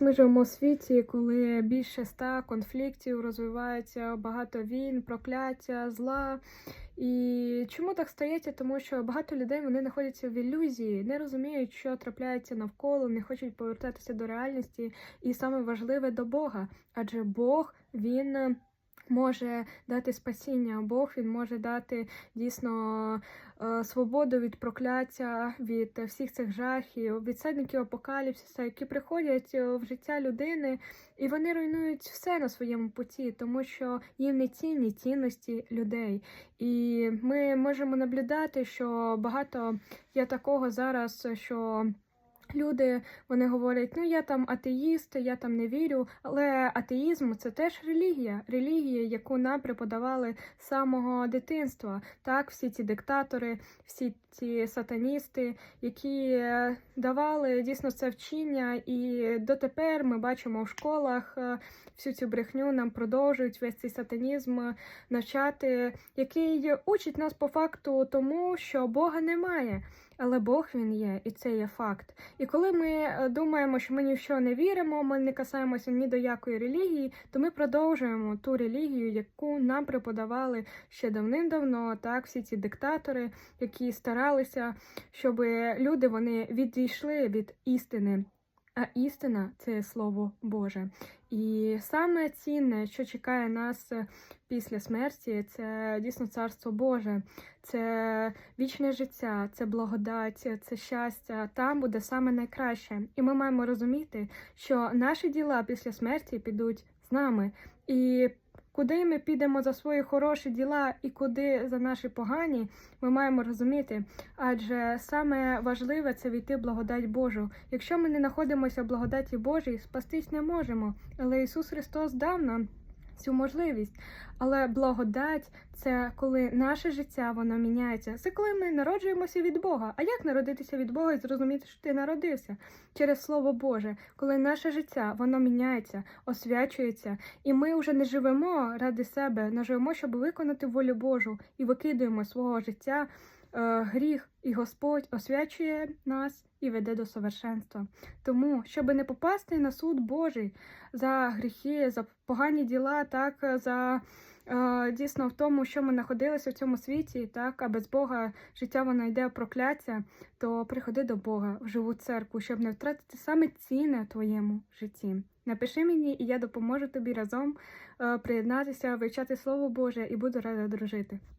Ми живемо в світі, коли більше ста конфліктів розвивається, багато війн, прокляття, зла. І чому так стається? Тому що багато людей вони знаходяться в ілюзії, не розуміють, що трапляється навколо, не хочуть повертатися до реальності, і саме важливе до Бога. Адже Бог він. Може дати спасіння, Бог він може дати дійсно е, свободу від прокляття, від всіх цих жахів, від садників апокаліпсиса, які приходять е, в життя людини, і вони руйнують все на своєму путі, тому що їм не цінні цінності людей. І ми можемо наблюдати, що багато є такого зараз, що. Люди вони говорять, ну я там атеїст, я там не вірю. Але атеїзм це теж релігія, релігія, яку нам преподавали з самого дитинства. Так, всі ці диктатори, всі ці сатаністи, які е, давали дійсно це вчення, і дотепер ми бачимо в школах е, всю цю брехню нам продовжують весь цей сатанізм е, навчати, який учить нас по факту тому, що Бога немає. Але Бог він є, і це є факт. І коли ми е, думаємо, що ми ні в що не віримо, ми не касаємося ні до якої релігії, то ми продовжуємо ту релігію, яку нам преподавали ще давним-давно, так, всі ці диктатори, які старалися, щоб люди вони відійшли від істини. А істина це слово Боже. І саме цінне, що чекає нас е, після смерті, це дійсно царство Боже, це вічне життя, це благодать, це щастя. Там буде саме найкраще. І ми маємо розуміти, що наші діла після смерті підуть з нами. І куди ми підемо за свої хороші діла і куди за наші погані, ми маємо розуміти. Адже саме важливе це війти в благодать Божу. Якщо ми не знаходимося в благодаті Божій, спастись не можемо. Але Ісус Христос дав нам цю можливість. Але благодать це коли наше життя воно міняється. Це коли ми народжуємося від Бога. А як народитися від Бога і зрозуміти, що ти народився через Слово Боже, коли наше життя воно міняється, освячується, і ми вже не живемо ради себе, не живемо, щоб виконати волю Божу і викидуємо свого життя гріх, і Господь освячує нас і веде до совершенства. Тому, щоб не попасти на суд Божий за гріхи, за погані діла, так за е, дійсно в тому, що ми знаходилися в цьому світі, так а без Бога життя воно йде прокляття, то приходи до Бога в живу церкву, щоб не втратити саме цінне в твоєму житті. Напиши мені, і я допоможу тобі разом е, приєднатися, вивчати Слово Боже і буду рада дружити.